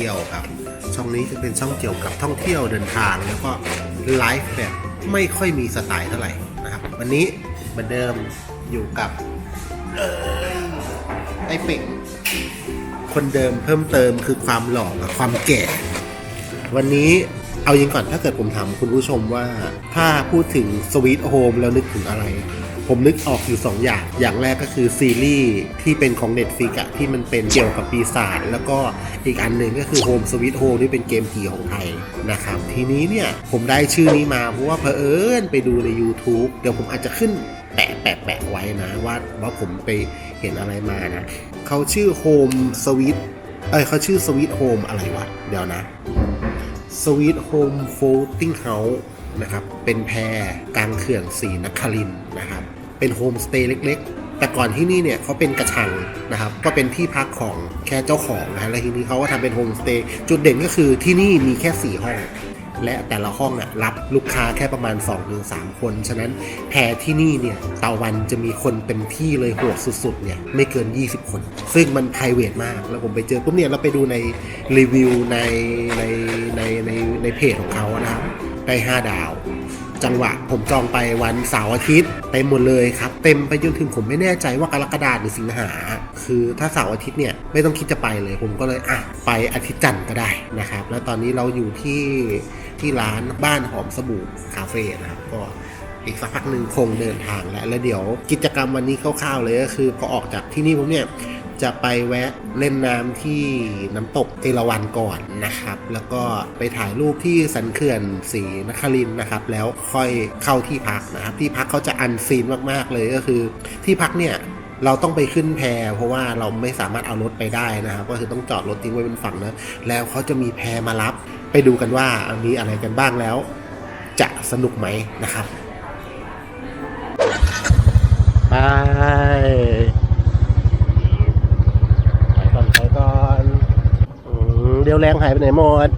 ที่ยวครับ ช่องนี้จะเป็นช่องเกี่ยวกับท่องเที่ยวเดินทางแล้วก็ไลฟ์แบบไม่ค่อยมีสไตล์เท่าไหร่นะครับ วันนี้เหมือนเดิมอยู่กับไอ้เป่งคนเดิมเพิ่มเติมคือความหล่อกับความแก่ วันนี้เอายิงก่อนถ้าเกิดผมถามคุณผู้ชมว่า ถ้าพูดถึงสวีทโฮมแล้วนึกถึงอะไร ผมนึกออกอยู่2อย่าง อย่างแรกก็คือซีรีส์ที่เป็นของ Netflix อะที่มันเป็นเกี่ยวกับปีศาจแล้วก็อีกอันหนึ่งก็คือ Home Sweet Home ที่เป็นเกมผีของไทยนะครับ ทีนี้เนี่ยผมได้ชื่อนี้มาเพราะว่าเพอเอิญไปดูใน YouTube เดี๋ยวผมอาจจะขึ้นแปะแปะแปะไว้นะว่าว่าผมไปเห็นอะไรมานะเขาชื่อ Home Sweet เอ้ยเขาชื่อ Sweet Home อะไรวะ เดี๋ยวนะ Sweet Home Floating House นะครับ เป็นแพรกลางเขื่อนสีนครินนะครับ เป็นโฮมสเตย์เล็ก ๆ แต่ก่อนที่นี่เนี่ยเขาเป็นกระชังนะครับ ก็เป็นที่พักของแค่เจ้าของนะฮะแล้วทีนี้เขาก็ทำเป็นโฮมสเตย์ จุดเด่นก็คือที่นี่มีแค่ 4 ห้อง และแต่ละห้องอะรับลูกค้าแค่ประมาณ 2-3 คน ฉะนั้นแพรที่นี่เนี่ยต่อวันจะมีคนเต็มที่เลยโหดสุดๆเนี่ยไม่เกิน 20 คน ซึ่งมัน p r i v a t มาก แล้วผมไปเจอปุ๊บเนี่ยเราไปดูในรีวิวในในในในในเพจของเขานะครับ ได้ 5 ดาว จังหวะผมจองไปวันเสาร์อาทิตย์เต็มหมดเลยครับ เต็มไปจนถึงผมไม่แน่ใจว่ากรกฎาหรือสิงหา คือถ้าเสาร์อาทิตย์เนี่ยไม่ต้องคิดจะไปเลยผมก็เลยอะไปอาทิตย์จันทร์ก็ได้นะครับ แล้วตอนนี้เราอยู่ที่ที่ร้านบ้านหอมสบู่คาเฟ่นะครับก็อีกสักพักหนึ่งคงเดินทางแล้วแล้วเดี๋ยวกิจกรรมวันนี้คร่าวๆเลยก็คือพอออกจากที่นี่ผมเนี่ย จะไปแวะเล่นน้ำที่น้ำตกเอราวัณก่อนนะครับ แล้วก็ไปถ่ายรูปที่สันเขื่อนศรีนครินนะครับ แล้วค่อยเข้าที่พักนะครับ ที่พักเขาจะอันซีนมากๆเลยก็คือ ที่พักเนี่ยเราต้องไปขึ้นแพเพราะว่าเราไม่สามารถเอารถไปได้นะครับ ก็คือต้องจอดรถทิ้งไว้เป็นฝั่งนะแล้วเขาจะมีแพมารับ ไปดูกันว่ามีอะไรกันบ้างแล้ว จะสนุกไหมนะครับ ไปก่อนไปก่อนอืม เดี๋ยวแรงหายไปไหนหมด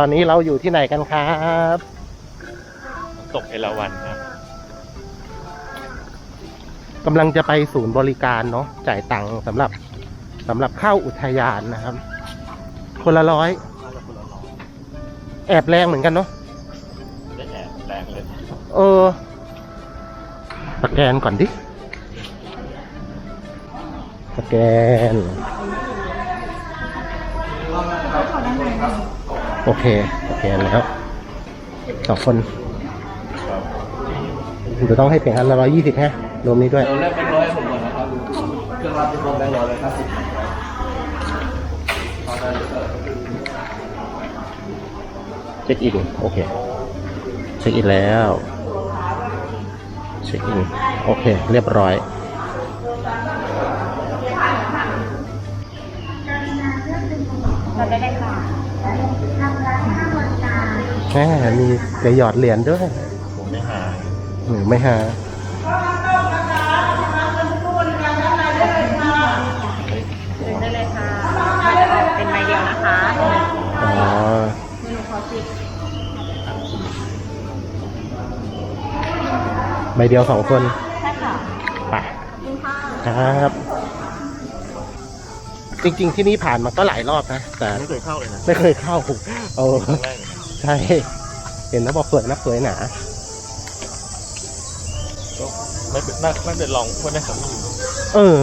ตอนนี้เราอยู่ที่ไหนกันครับตกเอราวันครับกำลังจะไปศูนย์บริการเนาะจ่ายตังค์สำหรับสำหรับเข้าอุทยานนะครับ คนละร้อย แอบแรงเหมือนกันเนาะได้แอบแรงเลยเออสแกนก่อนดิสแกน โอเคสแกนแล้วสองคนจะต้องให้เพียงอันละร้อยยี่สิบฮะรวมนี้ด้วยเราเลือกเป็นร้อยผมก่อนนะครับเครื่องรับเป็นแบงค์ร้อยเลยห้าสิบเช็คอินโอเคเช็คอินแล้วเช็คอินโอเค เรียบร้อยเราได้ แหมมีกระหยอดเหรียญด้วยผมไม่หาหรือไม่หาได้เลยค่ะเป็นใบเดียวนะคะอ๋อเมนูขอสิบใบเดียวสองคนใช่ค่ะไปครับ จริงๆที่นี่ผ่านมาก็หลายรอบนะ แต่ไม่เคยเข้าเลยนะ ไม่เคยเข้า โอ้ ครั้งแรกเลยนะใช่เห็นนะบอกสวยนักสวยหนาก็ไม่เป็นน่าน่าจะลองเพื่อนได้สามีเออ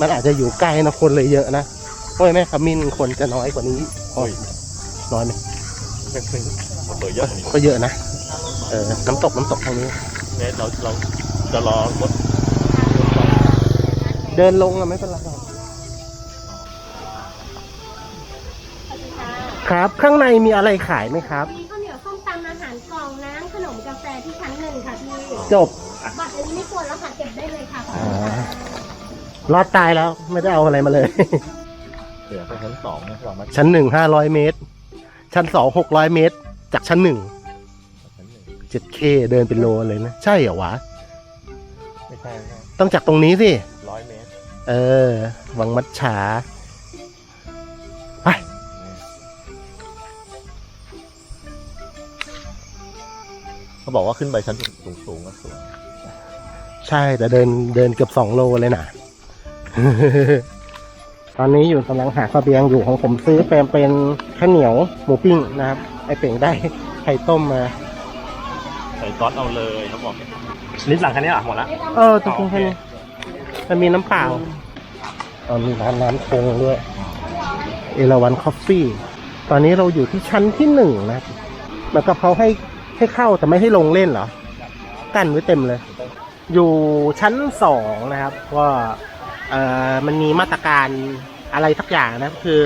มันอาจจะอยู่ใกล้นะคนเลยเยอะนะโอ้ยแม่ขมิ้นคนจะน้อยกว่านี้โอ้ยน้อยไหมเป็นเป็นผมเบอร์เยอะกว่านี้ก็เยอะนะเออน้ำตกน้ำตกทางนี้เนี่ยเราเราจะรอรถเดินลงอะไม่เป็นไรหรอก ครับ ข้างในมีอะไรขายไหมครับ มีข้าวเหนียวส้มตำอาหารกล่องน้ำขนมกาแฟที่ชั้นหนึ่งค่ะพี่จบบัตรอันนี้ไม่ควรแล้วค่ะเก็บได้เลยค่ะอ่ารอดตายแล้วไม่ได้เอาอะไรมาเลย เหลือไปชั้นสองนะสองมาชั้นหนึ่งห้าร้อยเมตร ชั้นสองหกร้อยเมตร จากชั้นหนึ่งชั้นหนึ่งเจ็ดเคเดินเป็นโลเลยนะ ใช่เหรอวะ ไม่ใช่ไม่ใช่ต้องจากตรงนี้สิ ร้อยเมตร เออ วังมัดฉา เขาบอกว่าขึ้นไปชั้นสูงสูงๆก็สวยใช่แต่เดินเดินเกือบสองโลเลยนะตอนนี้อยู่กำลังหาเสบียงอยู่ของผมซื้อเป็นเป็นข้าวเหนียวหมูปิ้งนะครับ ไอเป่งได้ไข่ต้มมาใส่ซอสเอาเลยเขาบอกลิ้นหลังคันนี้อะหมดละเออตรงนี้แค่นี้มันมีน้ำเปล่าเออมีร้านน้ำคงด้วย เอราวันคอฟฟี่ ตอนนี้เราอยู่ที่ชั้นที่หนึ่งนะครับเหมือนกับเขาให้ ให้เข้าแต่ไม่ให้ลงเล่นเหรอ กั้นไว้เต็มเลย อยู่ชั้นสองนะครับว่าเอ่อมันมีมาตรการอะไรสักอย่างนะคือ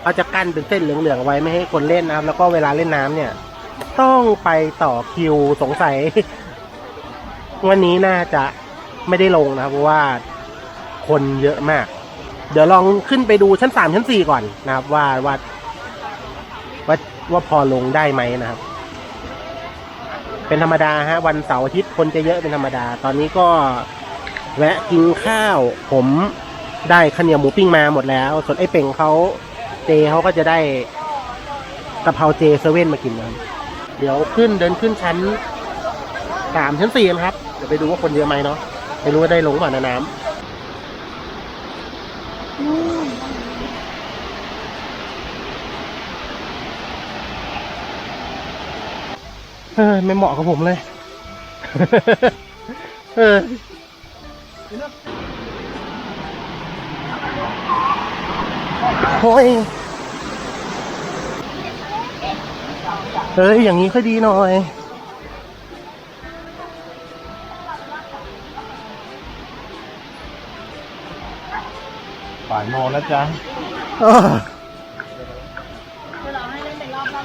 เขาจะกั้นเป็นเส้นเหลืองๆไว้ไม่ให้คนเล่นนะครับ แล้วก็เวลาเล่นน้ำเนี่ย ต้องไปต่อคิวสงสัย วันนี้น่าจะไม่ได้ลงนะครับ เพราะว่าคนเยอะมาก เดี๋ยวลองขึ้นไปดูชั้นสามชั้นสี่ก่อนนะครับ ว่าว่าว่าว่าพอลงได้ไหมนะครับ เป็นธรรมดาฮะวันเสาร์อาทิตย์คนจะเยอะเป็นธรรมดา ตอนนี้ก็แวะกินข้าว ผมได้ข้าวเหนียวหมูปิ้งมาหมดแล้ว ส่วนไอ้เป่งเขาเจเขาก็จะได้กะเพราเจเซเว่นมากินนะครับเดี๋ยวขึ้นเดินขึ้นชั้นสามชั้นสี่นะครับ เดี๋ยวไปดูว่าคนเยอะไหมเนาะไม่รู้ว่าได้ลงเปล่านะน้ำ เออไม่เหมาะกับผมเลย เออโอ้ยเอ้ยอย่างนี้ค่อยดีหน่อยบ่ายโมงแล้วจ้ะ เออ คือเราให้เล่นเป็นรอบรอบ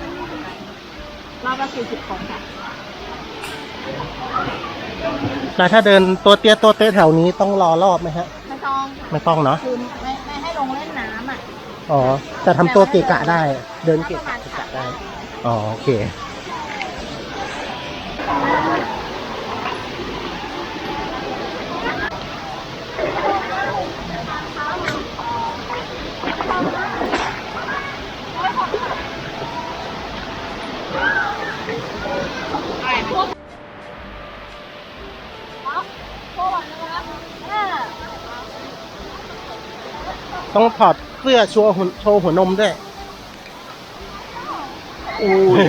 รอบละสี่สิบคนค่ะ แล้วถ้าเดินตัวเตี้ยตัวเตี้ยแถวนี้ต้องรอรอบไหมฮะ ไม่ต้องค่ะไม่ต้องเนาะ คือไม่ไม่ให้ลงเล่นน้ำอะอ๋อ แต่ทำตัวเกะกะได้ เดินเกะกะเกะกะได้ อ๋อ โอเค ต้องถอดเสื้อโชว์หุ่นโชว์หัวนมด้วยอู้ย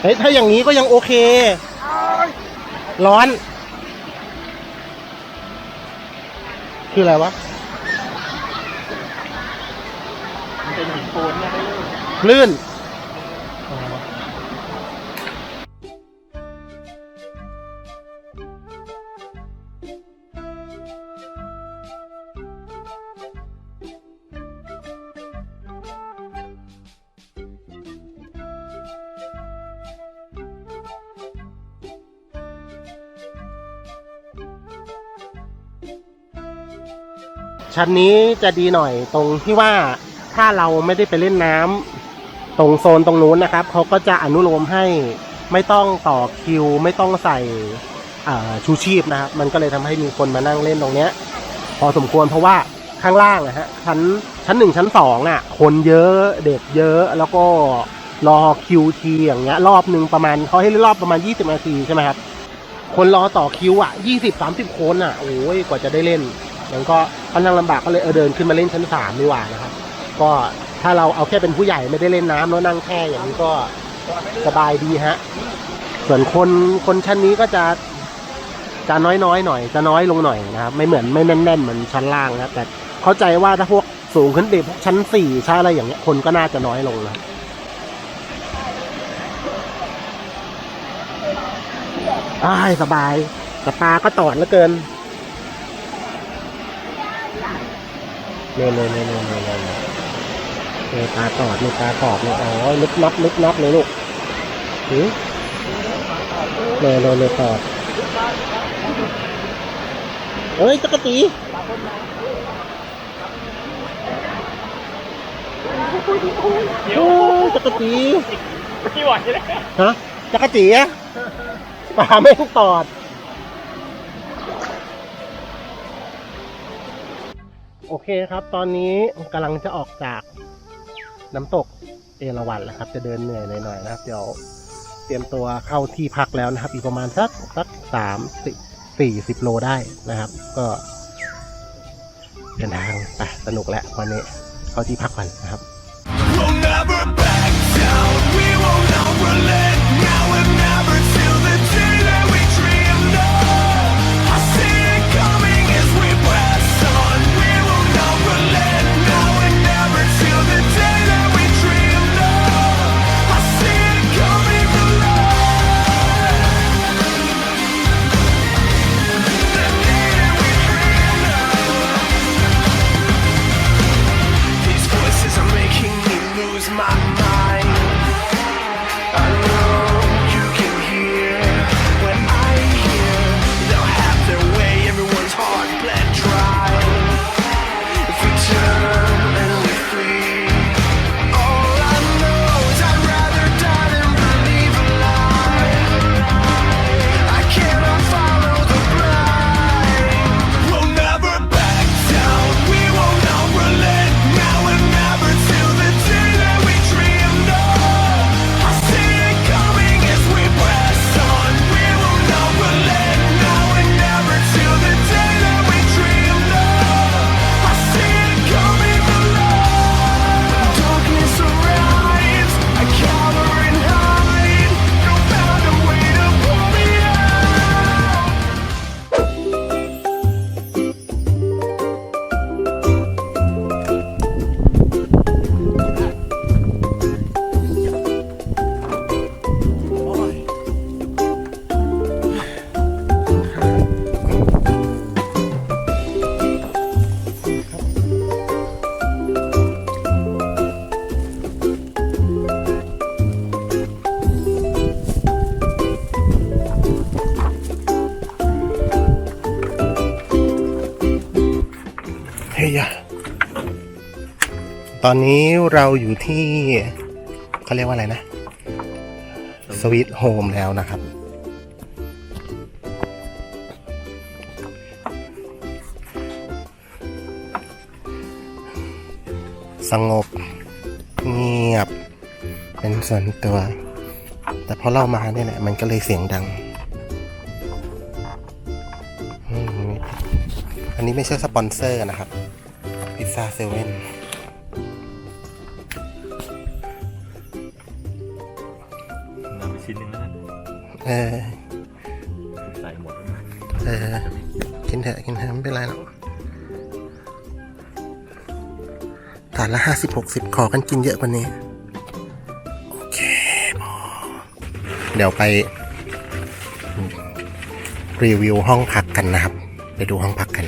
เฮ้ยถ้าอย่างนี้ก็ยังโอเค ร้อน คืออะไรวะมันเป็นหินปูนเนี่ยลื่น ชั้นนี้จะดีหน่อยตรงที่ว่าถ้าเราไม่ได้ไปเล่นน้ำตรงโซนตรงนู้นนะครับเขาก็จะอนุโลมให้ไม่ต้องต่อคิว ไม่ต้องใส่ชูชีพนะครับ มันก็เลยทำให้มีคนมานั่งเล่นตรงเนี้ย พอสมควรเพราะว่าข้างล่างอะฮะชั้นชั้นหนึ่งชั้นสองอะ คนเยอะเด็กเยอะแล้วก็รอคิวทีอย่างเงี้ย รอบหนึ่งประมาณเขาให้เล่นรอบประมาณ 20 นาทีใช่ไหมครับ คนรอต่อคิวอะ 20 30 คนอะ โอ้ยกว่าจะได้เล่น มันก็ค่อนข้างลำบากก็เลยเออเดินขึ้นมาเล่นชั้นสามดีกว่านะครับ ก็ถ้าเราเอาแค่เป็นผู้ใหญ่ไม่ได้เล่นน้ำแล้วนั่งแค่อย่างนี้ก็สบายดีฮะ ส่วนคนคนชั้นนี้ก็จะจะน้อยๆหน่อยจะน้อยลงหน่อยนะครับ ไม่เหมือนไม่แน่นๆเหมือนชั้นล่างนะแต่เข้าใจว่าถ้าพวกสูงขึ้นไปพวกชั้นสี่ชั้นอะไรอย่างเงี้ยคนก็น่าจะน้อยลงนะอ้ายสบายแต่ปลาก็ตอดเหลือเกิน เนี่ยเนี่ยเนี่ยเนี่ยเนี่ยเลยปาตอดมีปลาตอดเนี่ยอ๋อลึกนับลึกนับเลยลูกหือเนี่ยเนี่ยเนี่ยตอดเฮ้ยตะกตีโอ้ตะกตีไม่ไหวานใช่ฮะตะกตีอะปลาไม่ตอด โอเคครับ ตอนนี้กำลังจะออกจากน้ำตกเอราวัณแล้วครับ จะเดินเหนื่อยหน่อยๆนะครับ เดี๋ยวเตรียมตัวเข้าที่พักแล้วนะครับ อีกประมาณสักสักสามสิสี่สิบโลได้นะครับ ก็เดินทางไปสนุกแล้ววันนี้เข้าที่พักก่อนนะครับ We'll never back down. We won't relent อนนี้เราอยู่ที่เขาเรียกว่าอะไรนะสวีทโฮมแล้วนะครับ สงบ เงียบ เป็นส่วนตัว แต่พอเรามาเนี่ยแหละมันก็เลยเสียงดัง อันนี้ไม่ใช่สปอนเซอร์นะครับ พิซซ่าเซเว่น เออใส่หมดเออกินเถอะกินเถอะไม่เป็นไรหรอกถาดละห้าสิบหกสิบขอกันกินเยอะกว่านี้ โอเคพอเดี๋ยวไป รีวิวห้องพักกันนะครับ ไปดูห้องพักกัน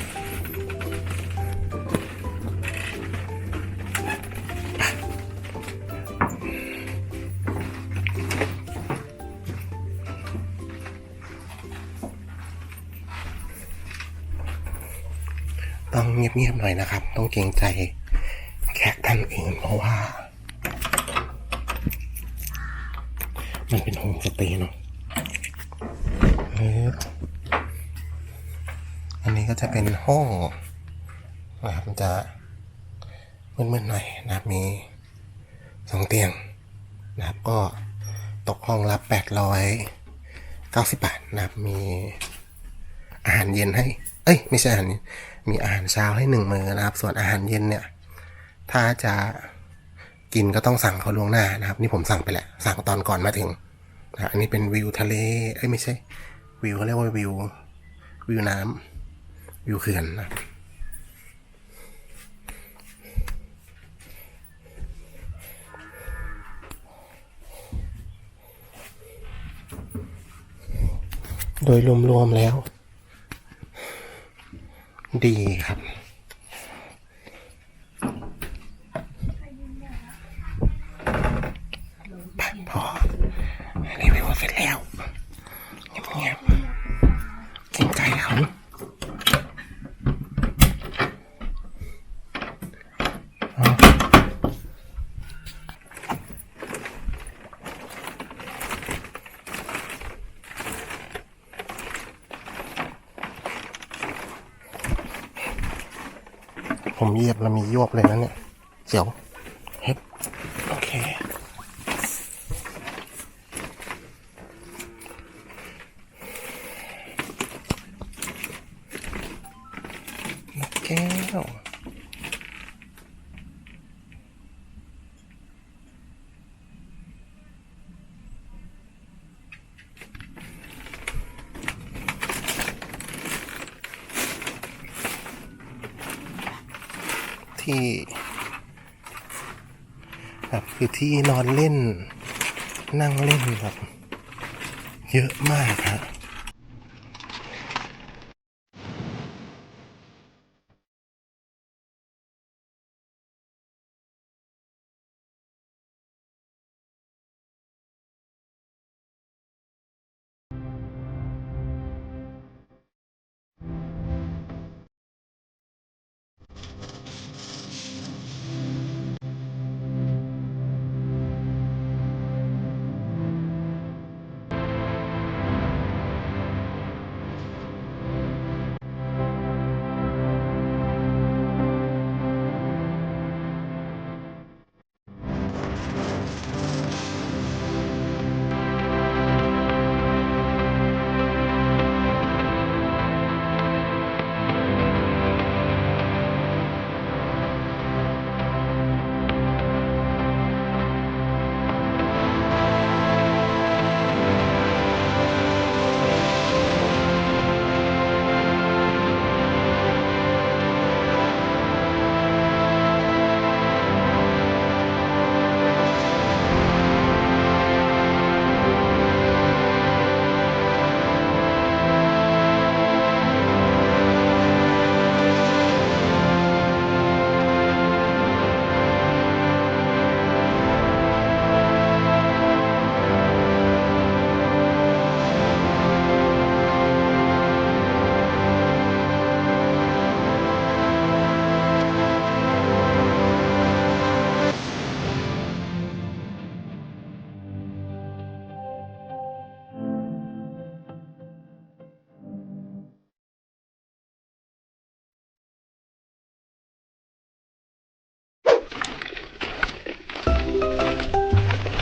งเงียบๆหน่อยนะครับ ต้องเกรงใจแขกท่านอื่นเพราะว่า มันเป็นโฮมสเตย์เนาะอันนี้ก็จะเป็นห้องนะครับมันจะมืดๆหน่อยนะครับมีสองเตียงนะครับก็ตกห้องละ890บาทนะครับมีอาหารเย็นให้ เอ้ย ไม่ใช่อาหารเย็น มีอาหารเช้าให้หนึ่งมื้อนะครับ ส่วนอาหารเย็นเนี่ย ถ้าจะกินก็ต้องสั่งเขาล่วงหน้านะครับ นี่ผมสั่งไปแหละสั่งตอนก่อนมาถึงนะอันนี้เป็นวิวทะเลเอ้ยไม่ใช่ วิวเขาเรียกว่าวิววิวน้ำวิวเขื่อนนะโดยรวมๆแล้ว ดีครับ ไปพอรีวิวเสร็จแล้วเงียบๆเกรงใจเขา ผมเหยียบแล้วมียวบเลยนะเนี่ยเจียวเฮ็ดโอเค แก้วที่แบบ คือที่นอนเล่น นั่งเล่นแบบเยอะมากครับ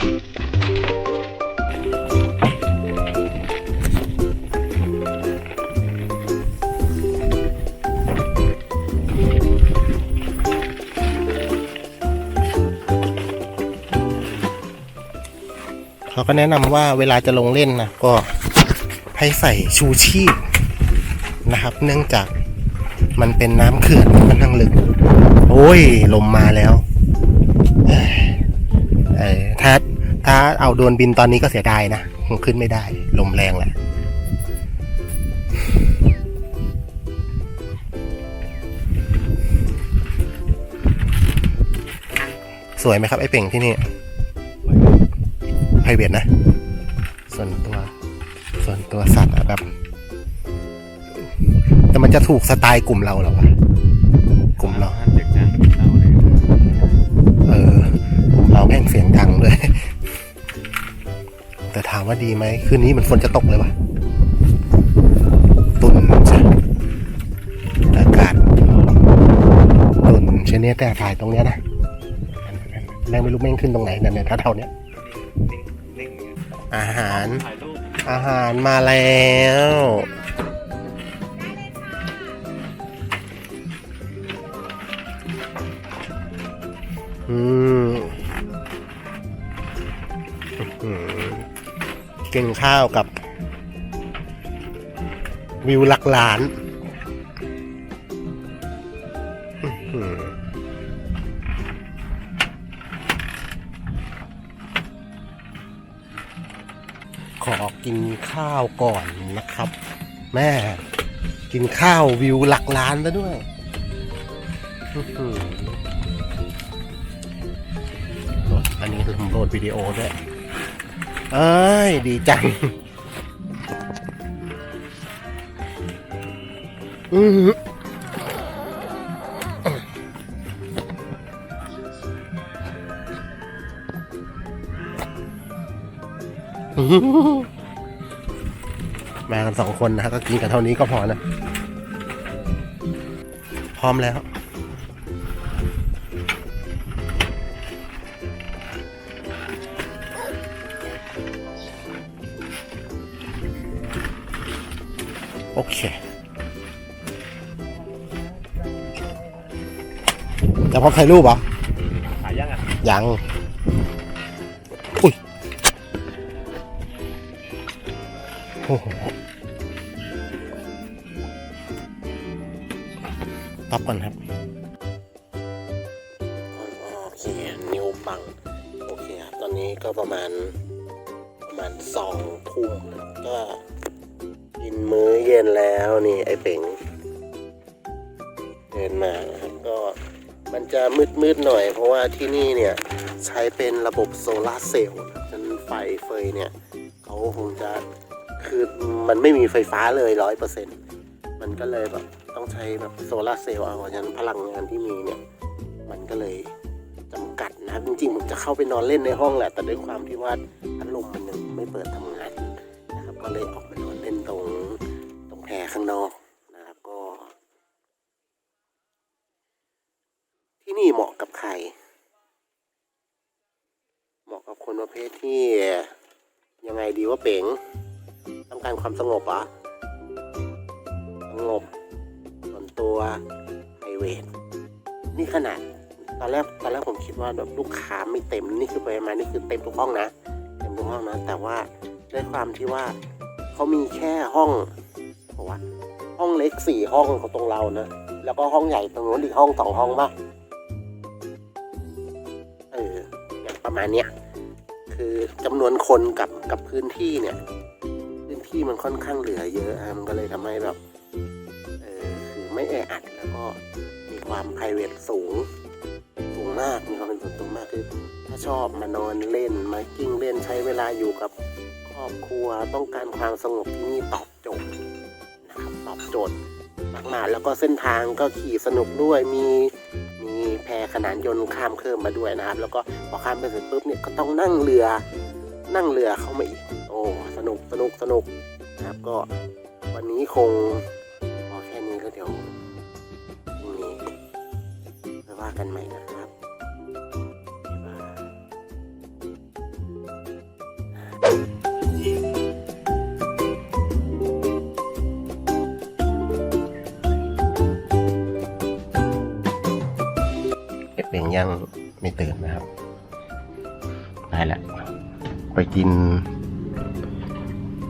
เขาก็แนะนำว่าเวลาจะลงเล่นนะก็ให้ใส่ชูชีพนะครับ เนื่องจากมันเป็นน้ำเขื่อนมันนั่งลึก โอ้ย ลมมาแล้ว เอ้ยเออถ้า ถ้าเอาโดรนบินตอนนี้ก็เสียดายนะคงขึ้นไม่ได้ ลมแรงแหละสวยไหมครับ ไอ้เป่งที่นี่ไพรเวทนะ ส่วนตัว ส่วนตัวสัตว์อะแบบ แต่มันจะถูกสไตล์กลุ่มเราเหรอวะ กลุ่มเราเด็กจังเล่าเลยเออกลุ่มเราแม่งเสียงดังด้วย แต่ถามว่าดีไหมคืนนี้เหมันฝนจะตกเลยวะตุนจ้ะอากาศตุนเชนเนี้ยแต่ถ่ายตรงเนี้ยนะแม่งไม่รู้แม่งขึ้นตรงไหนนั่นเนี่ยแถวๆเนี้ยนิ่งๆอย่างเงี้ยอาหารถ่ายรูปอาหารมาแล้ว กินข้าวกับ วิวหลักล้านขอกินข้าวก่อนนะครับ แม่ กินข้าววิวหลักล้านซะด้วยอันนี้ผมโหลดวิดีโอด้วย เอ้ย ดีจังอือมากันสองคนนะก็กินกันเท่านี้ก็พอนะ พร้อมแล้ว เคจะพร้อมถ่ายรูปเหรอถ่ายยังอะยัง ลาเซลล์นะฉะนั้นไฟเฟยเนี่ยเขาคงจะคือมันไม่มีไฟฟ้าเลยร้อยเปอร์เซ็นต์มันก็เลยแบบต้องใช้แบบโซลาเซลล์เอาฉะนั้นพลังงานที่มีเนี่ยมันก็เลยจำกัดนะครับจริงๆผมจะเข้าไปนอนเล่นในห้องแหละ แต่ด้วยความที่ว่าพัดลมมันยังไม่เปิดทำงานนะครับก็เลยออกมานอนเล่นตรงตรงแพรข้างนอกนะครับ ก็ ที่นี่เหมาะกับใคร เหมาะกับคนประเภ ที่ ยังไงดีว่าเป๋งต้องการความสงบอะสงบส่วนตัวไพรเวทนี่ขนาดตอนแรกตอนแรกผมคิดว่าแบบลูกค้าไม่เต็มนี่คือไปมานี่คือเต็มทุกห้องนะเต็มทุกห้องนะ แต่ว่าด้วยความที่ว่าเขามีแค่ห้องบอกว่าห้องเล็กสี่ห้องของตรงเรานะแล้วก็ห้องใหญ่ตรงนู้นอีกห้องสองห้องป่ะเออประมาณเนี้ย คือจำนวนคนกับกับพื้นที่เนี่ย พื้นที่มันค่อนข้างเหลือเยอะอมันก็เลยทำให้แบบเออคือไม่แออัดแล้วก็มีความ p r i v a t สูงสูงมากมีความเป็นส่วนตัวมากคือถ้าชอบมานอนเล่นมากิ้งเล่นใช้เวลาอยู่กับครอบครัวต้องการความสงบที่นี่ตอบโจทย์นะครับตอบโจทย์มากๆแล้วก็เส้นทางก็ขี่สนุกด้วยมี แพขนานยนต์ข้ามเคลื่อนมาด้วยนะครับ แล้วก็พอข้ามไปเสร็จปุ๊บเนี่ยก็ต้องนั่งเรือนั่งเรือเข้ามาอีก โอ้สนุกสนุกสนุกนะครับก็วันนี้คงพอแค่นี้แล้วเดี๋ยวพรุ่งนี้ไปว่ากันใหม่นะครับ ยังไม่ตื่นนะครับ ได้แล้วไปกิน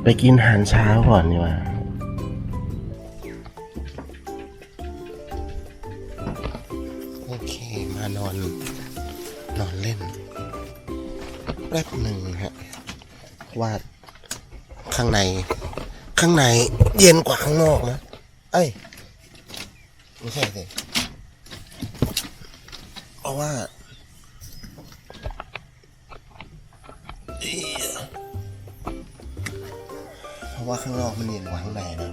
ไปกินอาหารเช้าก่อนดีกว่าโอเค มานอน นอนเล่น แป๊บหนึ่งฮะว่าข้างใน ข้างในเย็นกว่าข้างนอกนะ เอ้ย ไม่ใช่สิ ราะว่าเพราะว่าข้างนอกมันเย็นกว่าข้างในนะ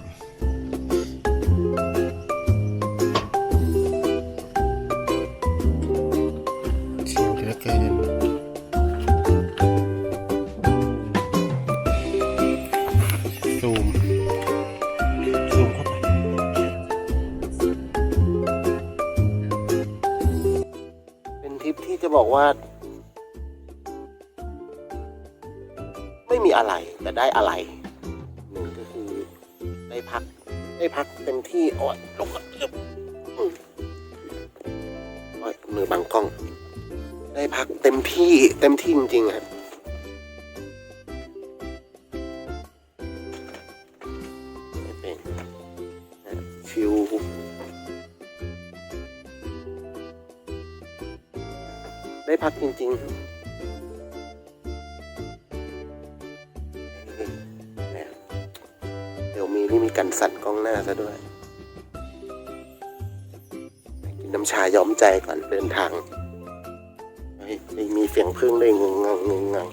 บอกว่า ไม่มีอะไรแต่ได้อะไรหนึ่งก็คือได้พัก ได้พักเต็มที่โอ้ยลงก่อนอึ๊บอืมโอ้ยมือบังกล้อง ได้พักเต็มที่เต็มที่จริงๆครับ ดจริงๆเดี๋ยวมีนี่มีกันสั่นกล้องหน้าซะด้วย กินน้ำชาย้อมใจก่อนเดินทางไม่ไม่มีเสียงพึ่งเลยงงงงงงงัง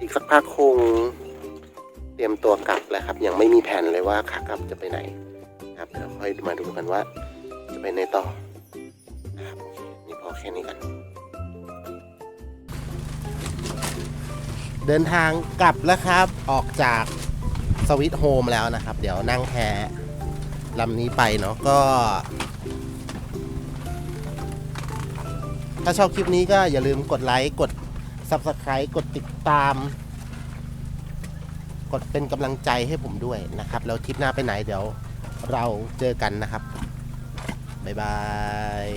อีกสักพักคงเตรียมตัวกลับแล้วครับ ยังไม่มีแผนเลยว่าขากลับจะไปไหน ครับเดี๋ยวค่อยมาดูกันว่า จะไปไหนต่อ แค่นี้กัน เดินทางกลับแล้วครับ ออกจากสวิตโฮมแล้วนะครับ เดี๋ยวนั่งแพลำนี้ไปเนาะก็ ถ้าชอบคลิปนี้ก็อย่าลืมกดไลค์กด Subscribe กดติดตาม กดเป็นกำลังใจให้ผมด้วยนะครับ แล้วทริปหน้าไปไหนเดี๋ยวเราเจอกันนะครับ บ๊ายบาย